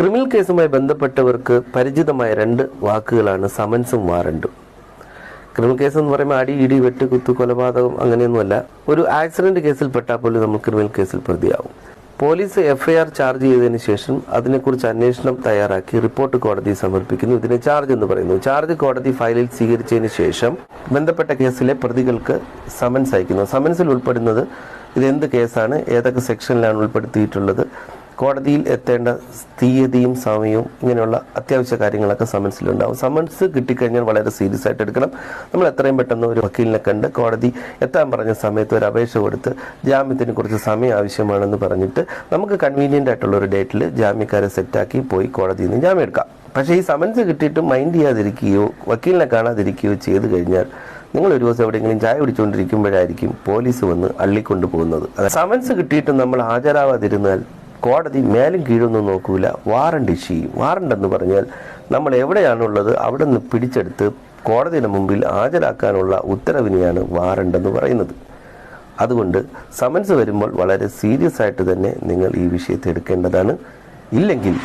Criminal കേസുമായി ബന്ധപ്പെട്ടവർക്ക് പരിചിതമായ രണ്ട് വാക്കുകളാണ് സമൻസും വാറണ്ടും ക്രിമിനൽ കേസ് എന്ന് പറയുമ്പോൾ അടി ഇടി വെട്ട് കുത്തു കൊലപാതകം അങ്ങനെയൊന്നുമല്ല. ഒരു ആക്സിഡന്റ് കേസിൽ പെട്ടാൽ പോലും നമ്മൾ ക്രിമിനൽ കേസിൽ പ്രതിയാവും. പോലീസ് എഫ്ഐആർ ചാർജ് ചെയ്തതിനു ശേഷം അതിനെക്കുറിച്ച് അന്വേഷണം തയ്യാറാക്കി റിപ്പോർട്ട് കോടതി സമർപ്പിക്കുന്നു. ഇതിനെ ചാർജ് എന്ന് പറയുന്നു. ചാർജ് കോടതി ഫയലിൽ സ്വീകരിച്ചതിന് ശേഷം ബന്ധപ്പെട്ട കേസിലെ പ്രതികൾക്ക് സമൻസ് അയക്കുന്നു. സമൻസിൽ ഉൾപ്പെടുന്നത് ഇതെന്ത് കേസാണ്? ഏതൊക്കെ സെക്ഷനിലാണ് ഉൾപ്പെടുത്തിയിട്ടുള്ളത്? കോടതിയിൽ എത്തേണ്ട തീയതിയും സമയവും ഇങ്ങനെയുള്ള അത്യാവശ്യ കാര്യങ്ങളൊക്കെ സമൻസിലുണ്ടാവും. സമൻസ് കിട്ടിക്കഴിഞ്ഞാൽ വളരെ സീരിയസ് ആയിട്ട് എടുക്കണം. നമ്മൾ എത്രയും പെട്ടെന്ന് ഒരു വക്കീലിനെ കണ്ട് കോടതി എത്താൻ പറഞ്ഞ സമയത്ത് ഒരു അപേക്ഷ കൊടുത്ത് ജാമ്യത്തിന് കുറച്ച് സമയം ആവശ്യമാണെന്ന് പറഞ്ഞിട്ട് നമുക്ക് കൺവീനിയന്റ് ആയിട്ടുള്ള ഒരു ഡേറ്റിൽ ജാമ്യക്കാരെ സെറ്റാക്കി പോയി കോടതിയിൽ നിന്ന് ജാമ്യം എടുക്കാം. പക്ഷേ ഈ സമൻസ് കിട്ടിയിട്ട് മൈൻഡ് ചെയ്യാതിരിക്കുകയോ വക്കീലിനെ കാണാതിരിക്കുകയോ ചെയ്തു കഴിഞ്ഞാൽ നിങ്ങൾ ഒരു ദിവസം എവിടെയെങ്കിലും ചായ കുടിച്ചുകൊണ്ടിരിക്കുമ്പോഴായിരിക്കും പോലീസ് വന്ന് അള്ളിക്കൊണ്ടു പോകുന്നത് സമൻസ് കിട്ടിയിട്ട് നമ്മൾ ഹാജരാവാതിരുന്നാൽ കോടതി മേലും കീഴൊന്നും നോക്കൂല. വാറണ്ട് ഇഷ്യൂ ചെയ്യും. വാറണ്ട് എന്ന് പറഞ്ഞാൽ നമ്മൾ എവിടെയാണുള്ളത് അവിടെ നിന്ന് പിടിച്ചെടുത്ത് കോടതിയുടെ മുമ്പിൽ ഹാജരാക്കാനുള്ള ഉത്തരവിനെയാണ് വാറണ്ട് എന്ന് പറയുന്നത്. അതുകൊണ്ട് സമൻസ് വരുമ്പോൾ വളരെ സീരിയസ് ആയിട്ട് തന്നെ നിങ്ങൾ ഈ വിഷയത്തെ എടുക്കേണ്ടതാണ്. ഇല്ലെങ്കിൽ